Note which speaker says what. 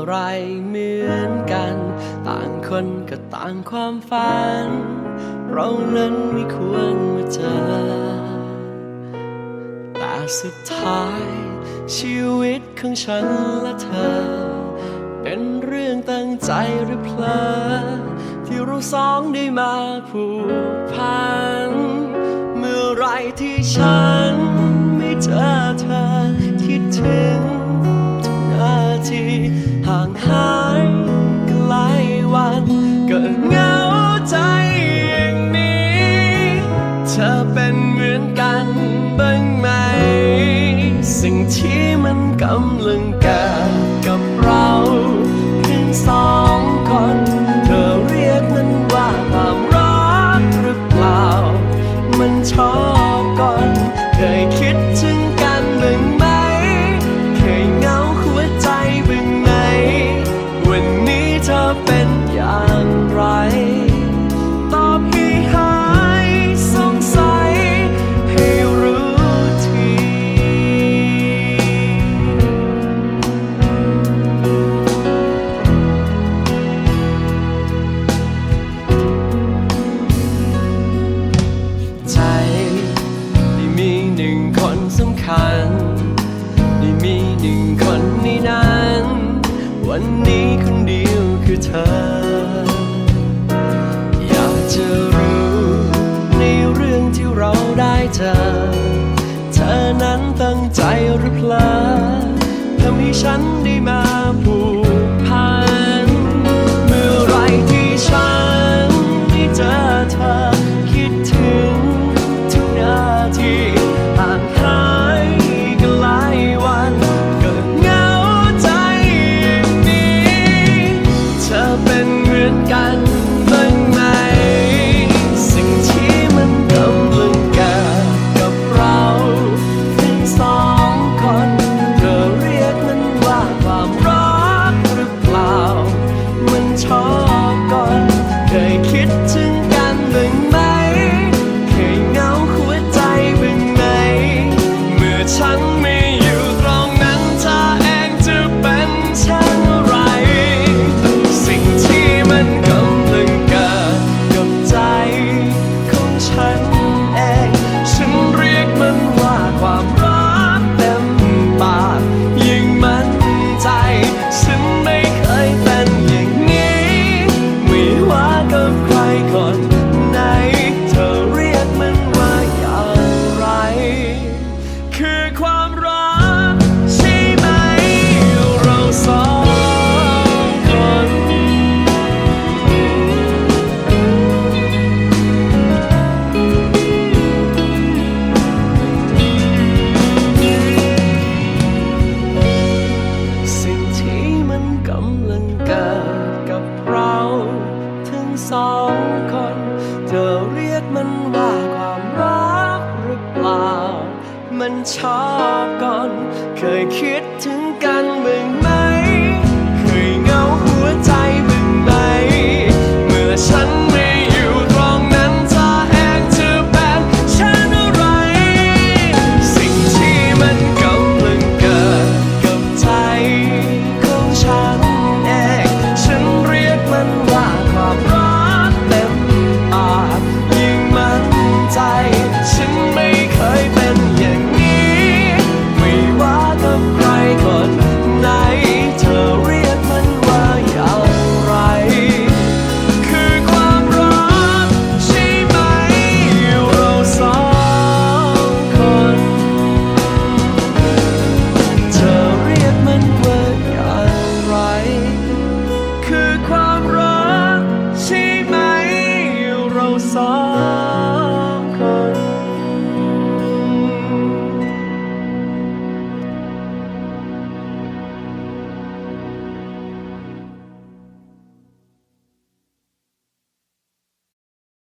Speaker 1: อะไรเหมือนกัน ต่างคนก็ต่างความฝัน เรานั้นไม่ควรมาเจอ แต่สุดท้าย ชีวิตของฉันและเธอ เป็นเรื่องตั้งใจหรือเพลอที่เราสองได้มาผูก ห่างหายไกลวันก็เหงาใจอย่างนี้ เธอเป็นเหมือนกันบ้างไหม สิ่งที่มันกำลังเกิด สำคัญได้มีหนึ่งคนในนั้น วันนี้คนเดียวคือเธอ อยากจะรู้ในเรื่องที่เราได้เจอ เธอนั้นตั้งใจหรือเปล่าทำให้ฉันได้มา 敢。 ความร ชอบก่อน เคยคิดถึงกันเมื่อ